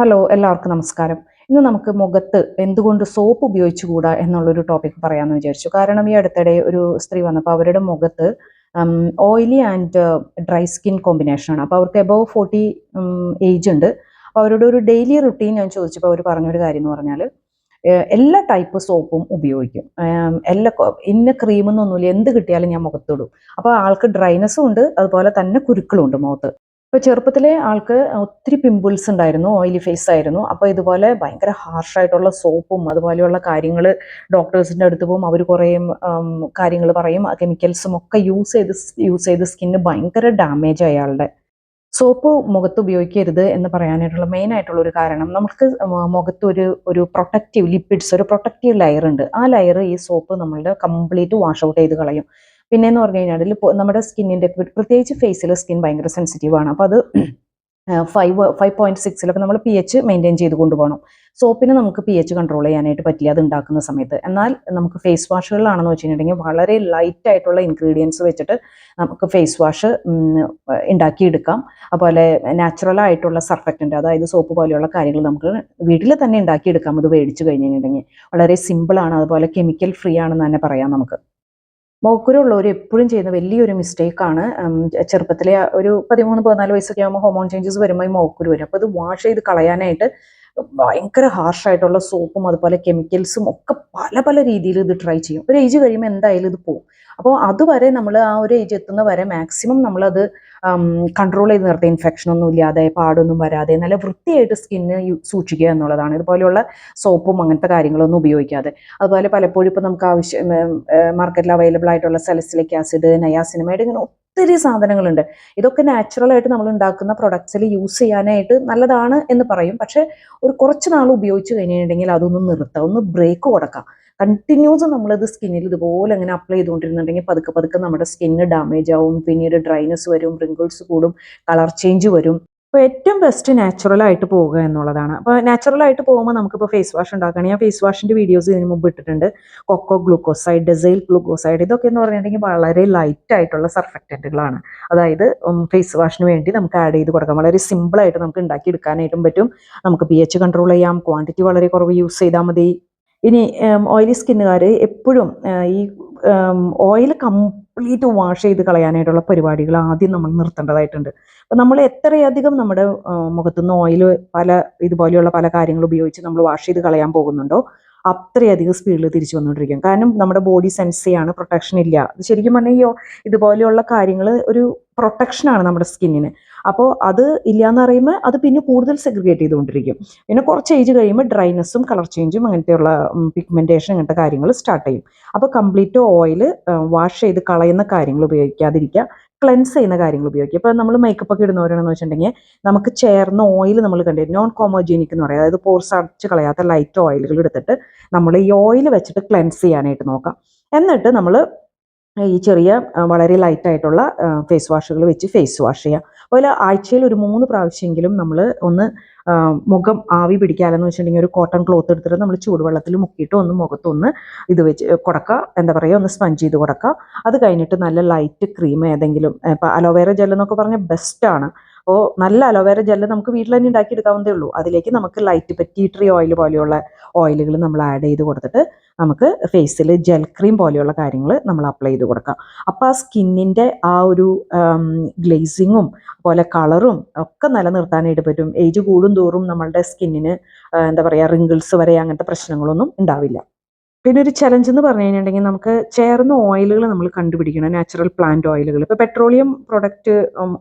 Hello എല്ലാവർക്കും നമസ്കാരം. ഇന്ന് നമുക്ക് മുഖത്ത് എന്തുകൊണ്ട് സോപ്പ് ഉപയോഗിച്ചുകൂടാ എന്നുള്ളൊരു ടോപ്പിക് പറയാമെന്ന് വിചാരിച്ചു. കാരണം ഈ അടുത്തിടെ ഒരു സ്ത്രീ വന്നപ്പോൾ അവരുടെ മുഖത്ത് ഓയിലി ആൻഡ് ഡ്രൈ സ്കിൻ കോമ്പിനേഷനാണ് അപ്പോൾ അവർക്ക് എബവ് ഫോർട്ടി ഏജ് ഉണ്ട്. അപ്പോൾ അവരുടെ ഒരു ഡെയിലി റുട്ടീൻ ഞാൻ ചോദിച്ചപ്പോൾ അവർ പറഞ്ഞൊരു കാര്യം എന്ന് പറഞ്ഞാൽ എല്ലാ ടൈപ്പ് സോപ്പും ഉപയോഗിക്കും. എല്ലാ ഇന്ന ക്രീമെന്നൊന്നുമില്ല എന്ത് കിട്ടിയാലും ഞാൻ മുഖത്തിടും. അപ്പോൾ ആൾക്ക് ഡ്രൈനസ്സും ഉണ്ട് അതുപോലെ തന്നെ കുരുക്കളും ഉണ്ട് മുഖത്ത്. ഇപ്പൊ ചെറുപ്പത്തിലെ ആൾക്ക് ഒത്തിരി പിമ്പിൾസ് ഉണ്ടായിരുന്നു ഓയിലി ഫേസ് ആയിരുന്നു. അപ്പൊ ഇതുപോലെ ഭയങ്കര ഹാർഷായിട്ടുള്ള സോപ്പും അതുപോലെയുള്ള കാര്യങ്ങൾ ഡോക്ടേഴ്സിന്റെ അടുത്ത് പോകും. അവർ കുറേ കാര്യങ്ങൾ പറയും. കെമിക്കൽസും ഒക്കെ യൂസ് ചെയ്ത് യൂസ് ചെയ്ത് സ്കിന്ന് ഭയങ്കര ഡാമേജ് അയാളുടെ സോപ്പ് മുഖത്ത് ഉപയോഗിക്കരുത് എന്ന് പറയാനായിട്ടുള്ള മെയിൻ ആയിട്ടുള്ള ഒരു കാരണം നമുക്ക് മുഖത്ത് ഒരു ഒരു പ്രൊട്ടക്റ്റീവ് ലിപ്പിഡ്സ് ഒരു പ്രൊട്ടക്റ്റീവ് ലെയർ ഉണ്ട്. ആ ലെയർ ഈ സോപ്പ് നമ്മളുടെ കംപ്ലീറ്റ് വാഷ് ഔട്ട് ചെയ്ത് കളയും. പിന്നെ എന്ന് പറഞ്ഞു കഴിഞ്ഞാൽ നമ്മുടെ സ്കിന്നിന്റെ പ്രത്യേകിച്ച് ഫേസിലെ സ്കിൻ ഭയങ്കര സെൻസിറ്റീവ് ആണ്. അപ്പോൾ അത് ഫൈവ് ഫൈവ് പോയിന്റ് സിക്സിലൊക്കെ നമ്മൾ പി എച്ച് മെയിന്റെയിൻ ചെയ്ത് കൊണ്ടുപോകണം സോപ്പിന് നമുക്ക് പി എച്ച് കൺട്രോൾ ചെയ്യാനായിട്ട് പറ്റില്ല അത് ഉണ്ടാക്കുന്ന സമയത്ത്. എന്നാൽ നമുക്ക് ഫേസ് വാഷുകളിലാണെന്ന് വെച്ചിട്ടുണ്ടെങ്കിൽ വളരെ ലൈറ്റ് ആയിട്ടുള്ള ഇൻഗ്രീഡിയൻസ് വെച്ചിട്ട് നമുക്ക് ഫേസ് വാഷ് ഉണ്ടാക്കിയെടുക്കാം അതുപോലെ നാച്ചുറൽ ആയിട്ടുള്ള സർഫക്റ്റന്റ് അതായത് സോപ്പ് പോലെയുള്ള കാര്യങ്ങൾ നമുക്ക് വീട്ടിൽ തന്നെ ഉണ്ടാക്കിയെടുക്കാം അത് മേടിച്ച് കഴിഞ്ഞിട്ടുണ്ടെങ്കിൽ. വളരെ സിമ്പിളാണ് അതുപോലെ കെമിക്കൽ ഫ്രീ ആണെന്ന് തന്നെ പറയാം നമുക്ക്. മോക്കുരുള്ളവർ എപ്പോഴും ചെയ്യുന്ന വലിയൊരു മിസ്റ്റേക്കാണ് ചെറുപ്പത്തിലെ ഒരു പതിമൂന്ന് പതിനാല് വയസ്സൊക്കെ ആകുമ്പോൾ ഹോമോൺ ചേഞ്ചസ് വരുമ്പോൾ ഈ മോക്കുരു വരും. അപ്പോൾ അത് വാഷ് ചെയ്ത് കളയാനായിട്ട് ഭയങ്കര ഹാർഷായിട്ടുള്ള സോപ്പും അതുപോലെ കെമിക്കൽസും ഒക്കെ പല പല രീതിയിൽ ഇത് ട്രൈ ചെയ്യും. ഒരു ഏജ് കഴിയുമ്പോൾ എന്തായാലും ഇത് പോകും അപ്പോൾ അതുവരെ നമ്മൾ ആ ഒരു ഏജ് എത്തുന്ന വരെ മാക്സിമം നമ്മളത് കൺട്രോൾ ചെയ്ത് നിർത്തുക ഇൻഫെക്ഷൻ ഒന്നും ഇല്ലാതെ പാടൊന്നും വരാതെ നല്ല വൃത്തിയായിട്ട് സ്കിന്ന് സൂക്ഷിക്കുക എന്നുള്ളതാണ്. ഇതുപോലെയുള്ള സോപ്പും അങ്ങനത്തെ കാര്യങ്ങളൊന്നും ഉപയോഗിക്കാതെ. അതുപോലെ പലപ്പോഴും ഇപ്പോൾ നമുക്ക് ആവശ്യം മാർക്കറ്റിൽ അവൈലബിൾ ആയിട്ടുള്ള സെലസിലിക് ആസിഡ് നയാസിനമൈഡ് ഇങ്ങനെ ഒത്തിരി സാധനങ്ങളുണ്ട്. ഇതൊക്കെ നാച്ചുറലായിട്ട് നമ്മൾ ഉണ്ടാക്കുന്ന പ്രൊഡക്ട്സിൽ യൂസ് ചെയ്യാനായിട്ട് നല്ലതാണ് എന്ന് പറയും. പക്ഷെ ഒരു കുറച്ച് നാൾ ഉപയോഗിച്ച് കഴിഞ്ഞിട്ടുണ്ടെങ്കിൽ അതൊന്ന് നിർത്താം. ഒന്ന് ബ്രേക്ക് കൊടുക്കാം. കണ്ടിന്യൂസ് നമ്മളിത് സ്കിന്നിൽ ഇതുപോലെ അങ്ങനെ അപ്ലൈ ചെയ്തുകൊണ്ടിരുന്നുണ്ടെങ്കിൽ പതുക്കെ പതുക്കെ നമ്മുടെ സ്കിന്ന് ഡാമേജ് ആവും. പിന്നീട് ഡ്രൈനെസ് വരും റിങ്കിൾസ് കൂടും കളർ ചേഞ്ച് വരും. അപ്പോൾ ഏറ്റവും ബെസ്റ്റ് നാച്ചുറൽ ആയിട്ട് പോവുക എന്നുള്ളതാണ്. അപ്പോൾ നാച്ചുറൽ ആയിട്ട് പോകുമ്പോൾ നമുക്കിപ്പോൾ ഫേസ് വാഷ് ഉണ്ടാക്കുകയാണെങ്കിൽ ഞാൻ ഫേസ് വാഷിന്റെ വീഡിയോസ് ഇതിന് മുമ്പ് ഇട്ടിട്ടുണ്ട്. കൊക്കോ ഗ്ലൂക്കോസൈഡ് ഡെസൈൽ ഗ്ലൂക്കോസൈഡ് ഇതൊക്കെ എന്ന് പറഞ്ഞിട്ടുണ്ടെങ്കിൽ വളരെ ലൈറ്റ് ആയിട്ടുള്ള സർഫക്റ്റന്റുകളാണ് അതായത് ഫേസ് വാഷിന് വേണ്ടി നമുക്ക് ആഡ് ചെയ്ത് കൊടുക്കാം. വളരെ സിമ്പിളായിട്ട് നമുക്ക് ഉണ്ടാക്കി എടുക്കാനായിട്ടും പറ്റും. നമുക്ക് പി എച്ച് കൺട്രോൾ ചെയ്യാം ക്വാണ്ടിറ്റി വളരെ കുറവ് യൂസ് ചെയ്താൽ മതി. ഇനി ഓയിലി സ്കിന്നുകാർ എപ്പോഴും ഈ ഓയിൽ കംപ്ലീറ്റ് വാഷ് ചെയ്ത് കളയാനായിട്ടുള്ള പരിപാടികൾ ആദ്യം നമ്മൾ നിർത്തേണ്ടതായിട്ടുണ്ട്. അപ്പം നമ്മൾ എത്രയധികം നമ്മുടെ മുഖത്തുനിന്ന് ഓയിൽ പല ഇതുപോലെയുള്ള പല കാര്യങ്ങൾ ഉപയോഗിച്ച് നമ്മൾ വാഷ് ചെയ്ത് കളയാൻ പോകുന്നുണ്ടോ അത്രയധികം സ്പീഡിൽ തിരിച്ചു വന്നുകൊണ്ടിരിക്കും കാരണം നമ്മുടെ ബോഡി സെൻസ് ചെയ്യാണ് പ്രൊട്ടക്ഷൻ ഇല്ല. ശരിക്കും പറഞ്ഞാൽ ഇതുപോലെയുള്ള കാര്യങ്ങൾ ഒരു പ്രൊട്ടക്ഷനാണ് നമ്മുടെ സ്കിന്നിന് അപ്പോൾ അത് ഇല്ലയെന്ന് പറയുമ്പോൾ അത് പിന്നെ കൂടുതൽ സെഗ്രിഗേറ്റ് ചെയ്തുകൊണ്ടിരിക്കും. പിന്നെ കുറച്ച് ഏജ് കഴിയുമ്പോൾ ഡ്രൈനെസ്സും കളർ ചേഞ്ചും അങ്ങനത്തെയുള്ള പിഗ്മെന്റേഷൻ അങ്ങനത്തെ കാര്യങ്ങൾ സ്റ്റാർട്ട് ചെയ്യും. അപ്പോൾ കംപ്ലീറ്റ് ഓയിൽ വാഷ് ചെയ്ത് കളയുന്ന കാര്യങ്ങൾ ഉപയോഗിക്കാതിരിക്കുക. ക്ലെൻസ് ചെയ്യുന്ന കാര്യങ്ങൾ ഉപയോഗിക്കുക. ഇപ്പോൾ നമ്മൾ മേക്കപ്പ് ഒക്കെ ഇടുന്നവരാണെന്ന് വെച്ചിട്ടുണ്ടെങ്കിൽ നമുക്ക് ചേർന്ന ഓയിൽ നമ്മൾ കണ്ടിരുന്നു നോൺ കോമോജീനിക് എന്ന് പറയും. അതായത് പോർസ് അടച്ച് കളയാത്ത ലൈറ്റ് ഓയിലുകൾ എടുത്തിട്ട് നമ്മൾ ഈ ഓയിൽ വെച്ചിട്ട് ക്ലെൻസ് ചെയ്യാനായിട്ട് നോക്കാം. എന്നിട്ട് നമ്മൾ ഈ ചെറിയ വളരെ ലൈറ്റായിട്ടുള്ള ഫേസ് വാഷുകൾ വെച്ച് ഫേസ് വാഷ് ചെയ്യുക അതുപോലെ ആഴ്ചയിൽ ഒരു മൂന്ന് പ്രാവശ്യമെങ്കിലും നമ്മൾ ഒന്ന് മുഖം ആവി പിടിക്കാമെന്ന് വെച്ചിട്ടുണ്ടെങ്കിൽ ഒരു കോട്ടൺ ക്ലോത്ത് എടുത്തിട്ട് നമ്മൾ ചൂടുവെള്ളത്തിൽ മുക്കിയിട്ട് ഒന്ന് മുഖത്തൊന്ന് ഇത് വെച്ച് കൊടുക്കുക എന്താ പറയുക ഒന്ന് സ്പഞ്ച് ചെയ്ത് കൊടുക്കുക അത് കഴിഞ്ഞിട്ട് നല്ല ലൈറ്റ് ക്രീം ഏതെങ്കിലും ഇപ്പോൾ അലോവേറ ജെല്ലെന്നൊക്കെ പറഞ്ഞാൽ ബെസ്റ്റാണ് അപ്പോൾ നല്ല അലോവേര ജെല്ല് നമുക്ക് വീട്ടിൽ തന്നെ ഉണ്ടാക്കിയെടുക്കാവുന്നതേ ഉള്ളൂ. അതിലേക്ക് നമുക്ക് ലൈറ്റ് പെറ്റീട്രി ട്രീ ഓയിൽ പോലെയുള്ള ഓയിലുകൾ നമ്മൾ ആഡ് ചെയ്ത് കൊടുത്തിട്ട് നമുക്ക് ഫേസിൽ ജെൽ ക്രീം പോലെയുള്ള കാര്യങ്ങൾ നമ്മൾ അപ്ലൈ ചെയ്ത് കൊടുക്കാം. അപ്പോൾ ആ സ്കിന്നിന്റെ ആ ഒരു ഗ്ലേസിങ്ങും അതുപോലെ കളറും ഒക്കെ നിലനിർത്താനായിട്ട് പറ്റും. ഏജ് കൂടും തോറും നമ്മളുടെ സ്കിന്നിന് എന്താ പറയുക റിങ്കിൾസ് വരെ അങ്ങനത്തെ പ്രശ്നങ്ങളൊന്നും ഉണ്ടാവില്ല. പിന്നെ ഒരു ചലഞ്ച് എന്ന് പറഞ്ഞു കഴിഞ്ഞിട്ടുണ്ടെങ്കിൽ നമുക്ക് ചേർന്ന ഓയിലുകൾ നമ്മൾ കണ്ടുപിടിക്കണം. നാച്ചുറൽ പ്ലാന്റ് ഓയിലുകൾ ഇപ്പോൾ പെട്രോളിയം പ്രൊഡക്റ്റ്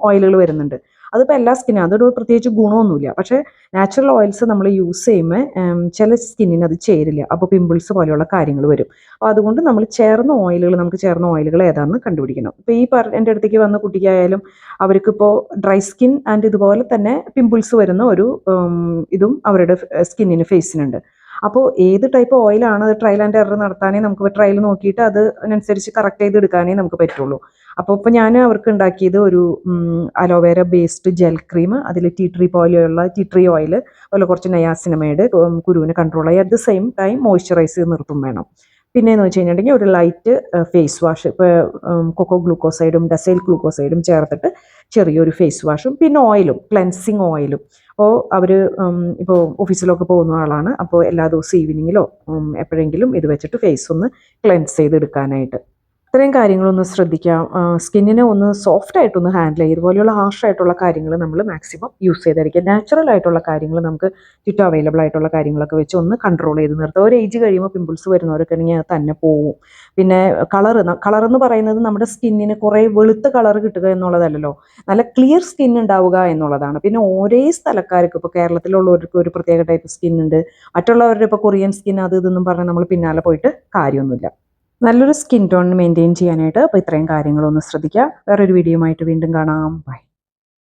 ഓയിലുകൾ വരുന്നുണ്ട്. അതിപ്പോൾ എല്ലാ സ്കിന്നും അതൊരു പ്രത്യേകിച്ച് ഗുണമൊന്നുമില്ല. പക്ഷേ നാച്ചുറൽ ഓയിൽസ് നമ്മൾ യൂസ് ചെയ്യുമ്പോൾ ചില സ്കിന്നിന് അത് ചേരില്ല. അപ്പോൾ പിമ്പിൾസ് പോലെയുള്ള കാര്യങ്ങൾ വരും. അപ്പോൾ അതുകൊണ്ട് നമ്മൾ ചേർന്ന ഓയിലുകൾ നമുക്ക് ചേർന്ന ഓയിലുകൾ ഏതാണെന്ന് കണ്ടുപിടിക്കണം. ഇപ്പോൾ ഈ പറ എന്റെ അടുത്തേക്ക് വന്ന കുട്ടിക്കായാലും അവർക്കിപ്പോൾ ഡ്രൈ സ്കിൻ ആൻഡ് ഇതുപോലെ തന്നെ പിമ്പിൾസ് വരുന്ന ഒരു ഇതും അവരുടെ സ്കിന്നിന് ഫേസിനുണ്ട് അപ്പോൾ ഏത് ടൈപ്പ് ഓയിലാണ് അത് ട്രയൽ ആൻഡ് എറർ നടത്താനേ നമുക്ക് ട്രയൽ നോക്കിയിട്ട് അത് അതിനനുസരിച്ച് കറക്റ്റ് ചെയ്ത് എടുക്കാനേ നമുക്ക് പറ്റുള്ളൂ. അപ്പോൾ ഇപ്പോൾ ഞാൻ അവർക്ക് ഉണ്ടാക്കിയത് ഒരു aloe vera based gel cream അതിൽ ടീ ട്രീ പോലെയുള്ള ടീ ട്രീ ഓയിൽ അതുപോലെ കുറച്ച് നയാസിനമേഡ് കുരുവിനെ കൺട്രോൾ ആയി at the same time moisturise നിർത്തും വേണം. പിന്നെ എന്ന് വെച്ച് കഴിഞ്ഞിട്ടുണ്ടെങ്കിൽ ഒരു ലൈറ്റ് ഫേസ് വാഷ് ഇപ്പോൾ കൊക്കോ ഗ്ലൂക്കോസൈഡും ഡസൈൽ ഗ്ലൂക്കോസൈഡും ചേർത്തിട്ട് ചെറിയൊരു ഫേസ് വാഷും പിന്നെ ഓയിലും ക്ലെൻസിങ് ഓയിലും അപ്പോൾ അവർ ഇപ്പോൾ ഓഫീസിലൊക്കെ പോകുന്ന ആളാണ്. അപ്പോൾ എല്ലാ ദിവസവും ഈവനിങ്ങിലോ എപ്പോഴെങ്കിലും ഇത് വെച്ചിട്ട് ഫേസ് ഒന്ന് ക്ലെൻസ് ചെയ്തെടുക്കാനായിട്ട്. ഇത്രയും കാര്യങ്ങളൊന്ന് ശ്രദ്ധിക്കാം. സ്കിന്നിനെ ഒന്ന് സോഫ്റ്റ് ആയിട്ടൊന്ന് ഹാൻഡിൽ ചെയ്യുക ഇതുപോലെയുള്ള ഹാർഷ് ആയിട്ടുള്ള കാര്യങ്ങൾ നമ്മൾ മാക്സിമം യൂസ് ചെയ്തായിരിക്കും. നാച്ചുറൽ ആയിട്ടുള്ള കാര്യങ്ങൾ നമുക്ക് ചുറ്റും അവൈലബിൾ ആയിട്ടുള്ള കാര്യങ്ങളൊക്കെ വെച്ച് ഒന്ന് കൺട്രോൾ ചെയ്ത് നിർത്തുക ഒരു ഏജ് കഴിയുമ്പോൾ പിമ്പിൾസ് വരുന്നവരൊക്കെ ആണെങ്കിൽ അത് തന്നെ പോവും. പിന്നെ കളർ കളർ എന്ന് പറയുന്നത് നമ്മുടെ സ്കിന്നിന് കുറേ വെളുത്ത കളർ കിട്ടുക എന്നുള്ളതല്ലല്ലോ. നല്ല ക്ലിയർ സ്കിൻ ഉണ്ടാവുക എന്നുള്ളതാണ്. പിന്നെ ഓരോ സ്ഥലക്കാർക്ക് ഇപ്പോൾ കേരളത്തിലുള്ളവർക്ക് ഒരു പ്രത്യേക ടൈപ്പ് സ്കിൻ ഉണ്ട്. മറ്റുള്ളവരുടെ ഇപ്പോൾ കൊറിയൻ സ്കിൻ അത് ഇതെന്നും പറഞ്ഞാൽ നമ്മൾ പിന്നാലെ പോയിട്ട് കാര്യമൊന്നുമില്ല. നല്ലൊരു സ്കിൻ ടോൺ മെയിന്റെയിൻ ചെയ്യാനായിട്ട് അപ്പോൾ ഇത്രയും കാര്യങ്ങളൊന്ന് ശ്രദ്ധിക്കുക വേറൊരു വീഡിയോ ആയിട്ട് വീണ്ടും കാണാം. ബൈ